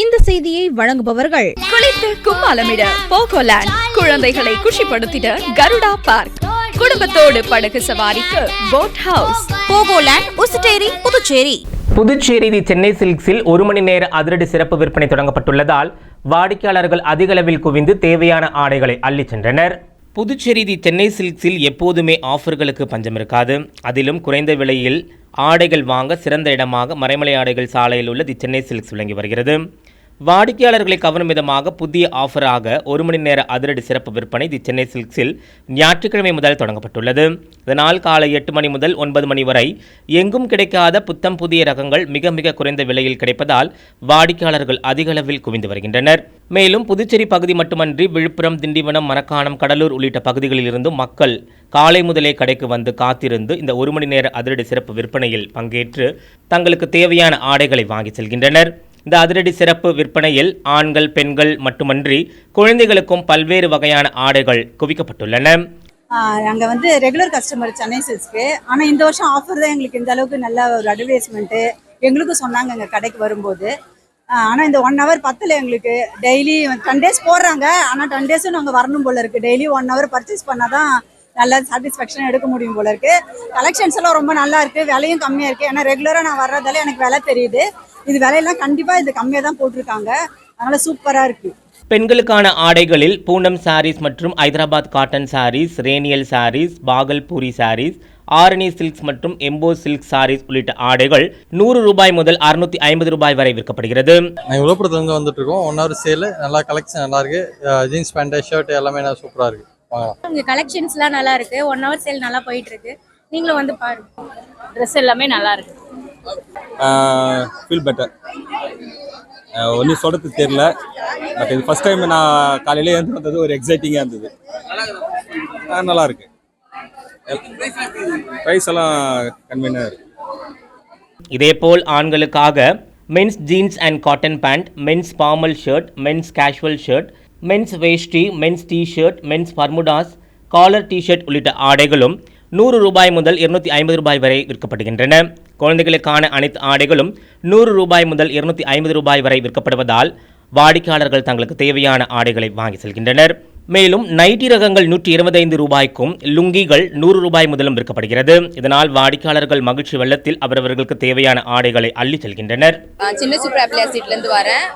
இந்த செய்தியை வழங்குபவர்கள் குளித்து கும்மாலமிட போகோலேண்ட் குழந்தைகளை குஷிப்படுத்திட கருடா பார்க். குடும்பத்தோடு படகு சவாரிக்கு போட் ஹவுஸ் போகோலேண்ட் உசுட்டேரி புதுச்சேரி. புதுச்சேரி தி சென்னை சில்க்ஸில் ஒரு மணி நேர அதிரடி சிறப்பு விற்பனை தொடங்கப்பட்டுள்ளதால் வாடிக்கையாளர்கள் அதிக அளவில் குவிந்து தேவையான ஆடைகளை அள்ளிச் சென்றனர். புதுச்சேரி தி சென்னை சில்க்ஸில் எப்போதுமே ஆஃபர்களுக்கு பஞ்சம் இருக்காது. அதிலும் குறைந்த விலையில் ஆடைகள் வாங்க சிறந்த இடமாக மறைமலை ஆடைகள் சாலையில் உள்ள தி சென்னை சில்க்ஸ் விளங்கி வருகிறது. வாடிக்கையாளர்களை கவரும் விதமாக புதிய ஆஃபராக ஒரு மணி நேர அதிரடி சிறப்பு விற்பனை தி சென்னை சில்க்ஸில் ஞாயிற்றுக்கிழமை முதல் தொடங்கப்பட்டுள்ளது. இதனால் காலை எட்டு மணி முதல் ஒன்பது மணி வரை எங்கும் கிடைக்காத புத்தம் புதிய ரகங்கள் மிக மிக குறைந்த விலையில் கிடைப்பதால் வாடிக்கையாளர்கள் அதிக அளவில் குவிந்து வருகின்றனர். மேலும் புதுச்சேரி பகுதி மட்டுமன்றி விழுப்புரம் திண்டிவனம் மரக்காணம் கடலூர் உள்ளிட்ட பகுதிகளிலிருந்து மக்கள் காலை முதலே கடைக்கு வந்து காத்திருந்து இந்த ஒரு மணி நேர அதிரடி சிறப்பு விற்பனையில் பங்கேற்று தங்களுக்கு தேவையான ஆடைகளை வாங்கி செல்கின்றனர். இந்த அதிரடி சிறப்பு விற்பனையில் ஆண்கள் பெண்கள் மட்டுமன்றி குழந்தைகளுக்கும் பல்வேறு வகையான ஆடைகள் குவிக்கப்பட்டுள்ளன. நாங்கள் வந்து ரெகுலர் கஸ்டமர் சென்னை சில்ஸ்க்கு ஆனால் இந்த வருஷம் ஆஃபர் தான் எங்களுக்கு இந்த அளவுக்கு நல்ல ஒரு அட்வர்டைஸ்மெண்ட்டு எங்களுக்கும் சொன்னாங்க எங்கள் கடைக்கு வரும்போது. ஆனால் இந்த ஒன் ஹவர் பத்தில் எங்களுக்கு. டெய்லி டென் டேஸ் போடுறாங்க. ஆனால் டென் டேஸும் நாங்கள் வரணும் போல இருக்குது டெய்லி ஒன் ஹவர் பர்ச்சேஸ் பண்ணால் தான் நல்ல சாட்டிஸ்ஃபேக்ஷன் எடுக்க முடியும் போல இருக்குது கலெக்ஷன்ஸ் எல்லாம் ரொம்ப நல்லா இருக்குது விலையும் கம்மியாக இருக்குது ஏன்னா ரெகுலராக நான் வர்றதால எனக்கு விலை தெரியுது. இது விலையெல்லாம் கண்டிப்பாக இது கம்மியாக தான் போட்டிருக்காங்க. அதனால சூப்பராக இருக்குது பெண்களுக்கான ஆடைகளில் பூனம் சாரீஸ் மற்றும் Hyderabad cotton sarees ரேனியல் sarees Bhagalpuri sarees Arani silks மற்றும் எம்போ சில்க் சாரீஸ் உள்ளிட்ட ஆடைகள் நூறு ரூபாய் முதல் அறுநூத்தி ஐம்பது ரூபாய் வரை விற்கப்படுகிறது. நாங்கள் விழுப்புரத்துலேருந்து வந்துட்டு இருக்கோம் ஒன் ஹவர் சேலு நல்லா கலெக்ஷன் நல்லா இருக்கு. ஜீன்ஸ் பேண்ட்டு ஷர்ட் எல்லாமே நல்லா சூப்பராக இருக்கு. உங்க கலெக்ஷன்ஸ்லாம் நல்லா இருக்கு. ஒன் ஹவர் சேல் நல்லா போயிட்டு இருக்கு நீங்களும் வந்து பாருங்க. ட்ரெஸ் எல்லாமே நல்லா இருக்கு. ஃபீல் பெட்டர் ஒன்றும் சொல்கிறது தெரியல. பட் இது ஃபஸ்ட் டைம் நான் காலையில் எழுந்து வந்தது ஒரு எக்ஸைட்டிங்காக இருந்தது. ஆஹ் நல்லா இருக்கு. ப்ரைஸ் எல்லாம் கன்வீனாக இருக்கு. இதேபோல் ஆண்களுக்காக men's jeans and cotton pant men's formal shirt men's casual shirt men's veshti men's T shirt men's bermudas collar T shirt உள்ளிட்ட ஆடைகளும் நூறு ரூபாய் முதல் இருநூத்தி ஐம்பது ரூபாய் வரை விற்கப்படுகின்றன. குழந்தைகளுக்கான அனைத்து ஆடைகளும் நூறு ரூபாய் முதல் இருநூத்தி ஐம்பது ரூபாய் வரை விற்கப்படுவதால் வாடிக்கையாளர்கள் தங்களுக்கு தேவையான ஆடைகளை வாங்கி செல்கின்றனர். மேலும் நைட்டி ரகங்கள் நூற்றி இருபத்தைந்து ரூபாய்க்கும் லுங்கிகள் நூறு ரூபாய் முதலும் விற்கப்படுகிறது. இதனால் வாடிக்கையாளர்கள் மகிழ்ச்சி வெள்ளத்தில் அவரவர்களுக்கு தேவையான ஆடைகளை அள்ளி செல்கின்றனர். சின்ன சூப்பர் ஆப்பிளியா சீட்லேருந்து வரேன்.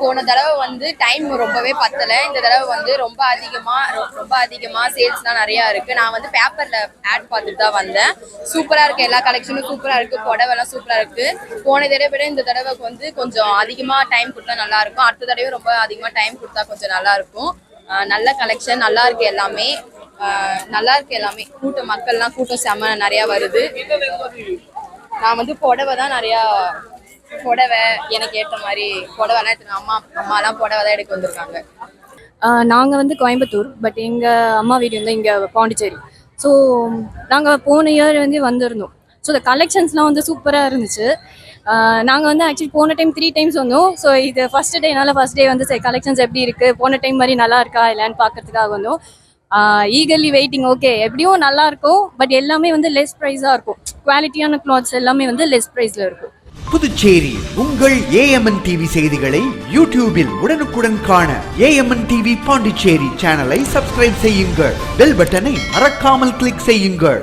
போன தடவை வந்து டைம் ரொம்பவே பத்தலை. இந்த தடவை வந்து ரொம்ப அதிகமாக ரொம்ப அதிகமாக சேல்ஸ்லாம் நிறையா இருக்குது நான் வந்து பேப்பரில் ஆட் பார்த்துட்டு தான் வந்தேன். சூப்பராக இருக்குது எல்லா கலெக்ஷனும் சூப்பராக இருக்குது புடவைலாம் சூப்பராக இருக்குது போன தடவை விட இந்த தடவைக்கு வந்து கொஞ்சம் அதிகமாக டைம் கொடுத்தா நல்லாயிருக்கும் அடுத்த தடவை ரொம்ப அதிகமாக டைம் கொடுத்தா கொஞ்சம் நல்லாயிருக்கும் நல்ல கலெக்ஷன் நல்லா இருக்கு எல்லாமே. நல்லா இருக்கு எல்லாமே. கூட்டம் மக்கள்லாம் கூட்டம் செம நிறையா வருது. நான் வந்து புடவை தான் நிறையா புடவை எனக்கு ஏற்ற மாதிரி புடவைலாம் எடுத்து அம்மா அம்மாலாம் புடவை தான் எடுக்க வந்திருக்காங்க. நாங்கள் வந்து கோயம்புத்தூர் பட் எங்கள் அம்மா வீடு வந்து இங்கே பாண்டிச்சேரி. ஸோ நாங்கள் போன இயர் வந்து வந்திருந்தோம். ஸோ இந்த கலெக்ஷன்ஸ்லாம் வந்து சூப்பராக இருந்துச்சு. நாங்கள் வந்து ஆக்சுவலி போன டைம் த்ரீ டைம்ஸ் வந்தோம். ஸோ இது ஃபஸ்ட் டேனால ஃபஸ்ட் டே வந்து சரி கலெக்ஷன்ஸ் எப்படி இருக்குது போன டைம் மாதிரி நல்லா இருக்கா? இல்லைன்னு பார்க்கறதுக்காக வந்தோம். ஈகர்லி வெயிட்டிங் ஓகே எப்படியும் நல்லா இருக்கும். பட் எல்லாமே வந்து லெஸ் ப்ரைஸாக இருக்கும். குவாலிட்டியான கிளாத்ஸ் எல்லாமே வந்து லெஸ் ப்ரைஸில் இருக்கும். புதுச்சேரி உங்கள் ஏஎம்என் டிவி செய்திகளை யூடியூபில் உடனுக்குடன் காண ஏஎம்என் டிவி பாண்டிச்சேரி சேனலை சப்ஸ்கிரைப் செய்யுங்கள். பெல் பட்டனை மறக்காமல் கிளிக் செய்யுங்கள்.